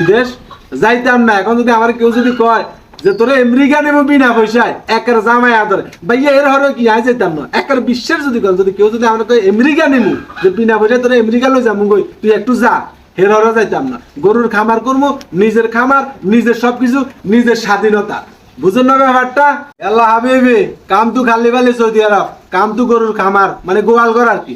বিদেশ যাইতাম না। এখন যদি আমার কেউ যদি কয় যে তোরে আমেরিকা নেব বিনা পয়সায়, একের জামাই আদর। ভাইয়া, এর হরে কি? আয় যেতাম না। একের বিশ্বের যদি কয়, যদি কেউ যদি আমার কয়, আমেরিকা নেব, যে বিনা পয়সায় তোরে আমেরিকা লই যাব গই তুই একটু যা। হের হরে যাইতাম না। গরুর খামার করব, নিজের খামার, নিজের সবকিছু, নিজের স্বাধীনতা। বুঝুন না ব্যাপারটা? আল্লাহ হাবিবি কাম তু খালি বালি সৌদি আরব কাম তু গরুর খামার মানে গোয়াল ঘর আর কি।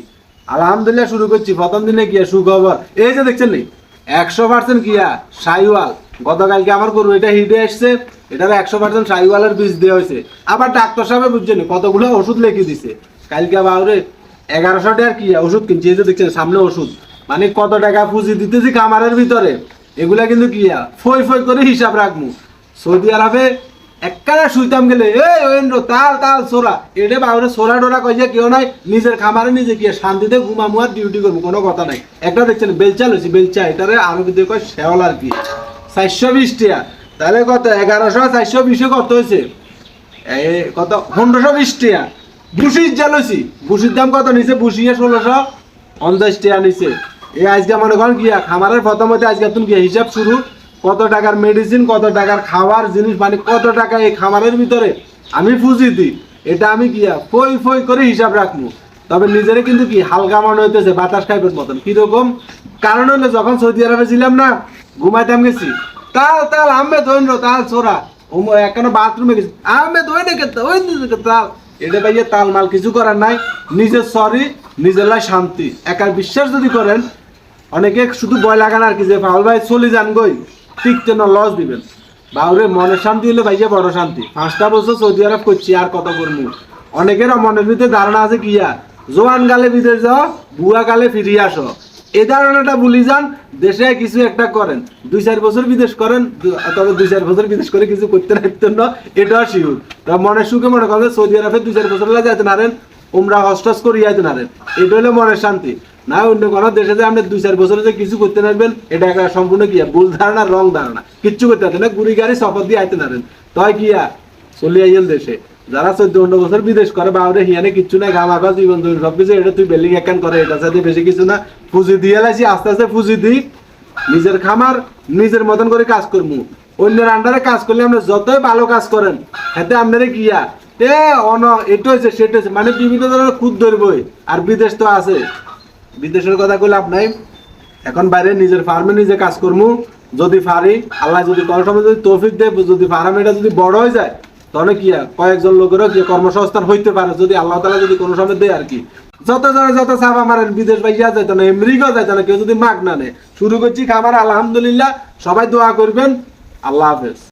আলহামদুলিল্লাহ শুরু করছি, প্রথম দিনে গিয়া সুখবর। এই যে দেখছেন নি একশো পার্সেন্ট কিয়া সাইওয়াল। গতকালকে আমার গরু এটা হিটে এসছে এটার একশো পার্সেন্ট সাইওয়ালের বীজ দেওয়া হয়েছে। আবার ডাক্তার সাহেব বুঝছেন কতগুলো ওষুধ লিখে দিছে। কালকে বাউরে এগারোশো টাকার কি ওষুধ কিনছি, এই যে দেখছেন সামনে ওষুধ। মানে কত টাকা পুঁজি দিতেছি কামারের ভিতরে। এগুলা কিন্তু কিয়া ফই ফই করে হিসাব রাখব। সৌদি আরবে এককালে শুইতাম গেলে, এই ওয়েন্দ্র তাল তাল, সোরা। এটা বাবুরে সোরা ডোরা কইছে কেউ নাই, নিজের খামারে নিজে গিয়ে শান্তিতে ঘুমামু ডিউটি করব কোনো কথা নাই। একটা দেখছেন, বেলচা লইছি, বেলচা, এটারে আরও কিন্তু কয় শেওল আর কি। চারশো বিশ টিয়া। তাহলে কত? এগারোশো, চারশো বিশে কত হয়েছে? এই কত? পনেরোশো বিশ টিয়া। বুসির যা লইছি। বুসির দাম কত নিছে? বুসিয়ে ষোলোশো পঞ্চাশ টিয়া নিছে। এই আজকে মনে করেন গিয়া, খামারের প্রথমতে আজকে তুমি গিয়ে হিসাব শুরু। কত টাকার মেডিসিন কত টাকার খাওয়ার জিনিস মানে কত টাকা এই খামারের ভিতরে আমি পুঁজি দিই? এটা আমি গিয়া ফই ফই করে হিসাব রাখব? তবে নিজেরে কিন্তু কি হালকা মনে হইতেছে, বাতাস খাইবের মতন। কীরকম? কারণ হলো যখন সৌদি আরবে ছিলাম না, ঘুমাইতাম গেছি। তাল তাল আম্মে ধৈন্য তাল ও এখানে বাথরুমে গেছি। কেতে ওই তাল। এটা ভাইয়া তাল মাল কিছু করার নাই। নিজের সরি নিজের লাই শান্তি। একার বিশ্বাস যদি করেন, অনেকে শুধু বয় লাগান আর কি, যে পাওয়াল ভাই চলে যান গই। টিকতে না লস দিবেন। বাউরে মনের শান্তি হলে ভাইয়া বড় শান্তি। পাঁচটা বছর সৌদি আরব করছি, আর কত করব অনেকের মনের ভিতরে ধারণা আছে কিয়া জোয়ান গালে বিদেশ যাও বুয়া গালে ফিরিয়ে আসো। এই ধারণাটা ভুলি যান, দেশে কিছু একটা করেন। দুই চার বছর বিদেশ করেন তবে দুই চার বছর বিদেশ করে কিছু করতে রাখতেন না, এটাও শিউর তা মনের সুখে মনে করেন সৌদি আরবে দুই চার বছর লাগে যেতে নারেন উমরা হস্টাস করে যাইতে নারেন এটা হলো মনের শান্তি। না, অন্য কোনো দেশে যে আপনি দুই চার বছরে যে কিছু করতে নারবেন এটা একটা সম্পূর্ণ কিয়া ভুল ধারণা, রং ধারণা। কিচ্ছু করতে পারতেন না। গুড়ি গাড়ি শপথ দিয়ে আইতে নারেন তাই কিয়া চলে আইয়েন দেশে। যারা চোদ্দ পনেরো বছর বিদেশ করে বাউরে হিয়ানে কিচ্ছু নাই গাম আবার জীবন ধরে সবকিছু, এটা তুই বিল্ডিং একান করে এটা সাথে বেশি কিছু না। পুঁজি দিয়ে লাইছি, আস্তে আস্তে পুঁজি দিই। নিজের খামার, নিজের মতন করে কাজ করব অন্যের আন্ডারে কাজ করলে আপনি যতই ভালো কাজ করেন, হাতে আপনারে কিয়া এ অন, এটা হয়েছে সেটা হয়েছে মানে বিভিন্ন ধরনের খুদ ধরবই, আর বিদেশ তো আছে। বিদেশের কথা কইলে লাভ নাই। এখন বাইরে নিজের ফার্মে নিজে কাজ করব যদি পারি, আল্লাহ যদি কোনো সময় যদি তৌফিক দেয়, যদি ফার্ম এটা যদি বড় হয়ে যায়, তাহলে কি কয়েকজন লোকেরও কি কর্মসংস্থান হইতে পারে যদি আল্লাহ তালা যদি কোনো সময় দেয় আর কি? যত জনে যত চাপ আমার বিদেশ বাইয়া যায় না আমেরিকাও যায় না কেউ যদি মাগ না নেয়। শুরু করছি খাবার আলহামদুলিল্লাহ। সবাই দোয়া করবেন। আল্লাহ হাফেজ।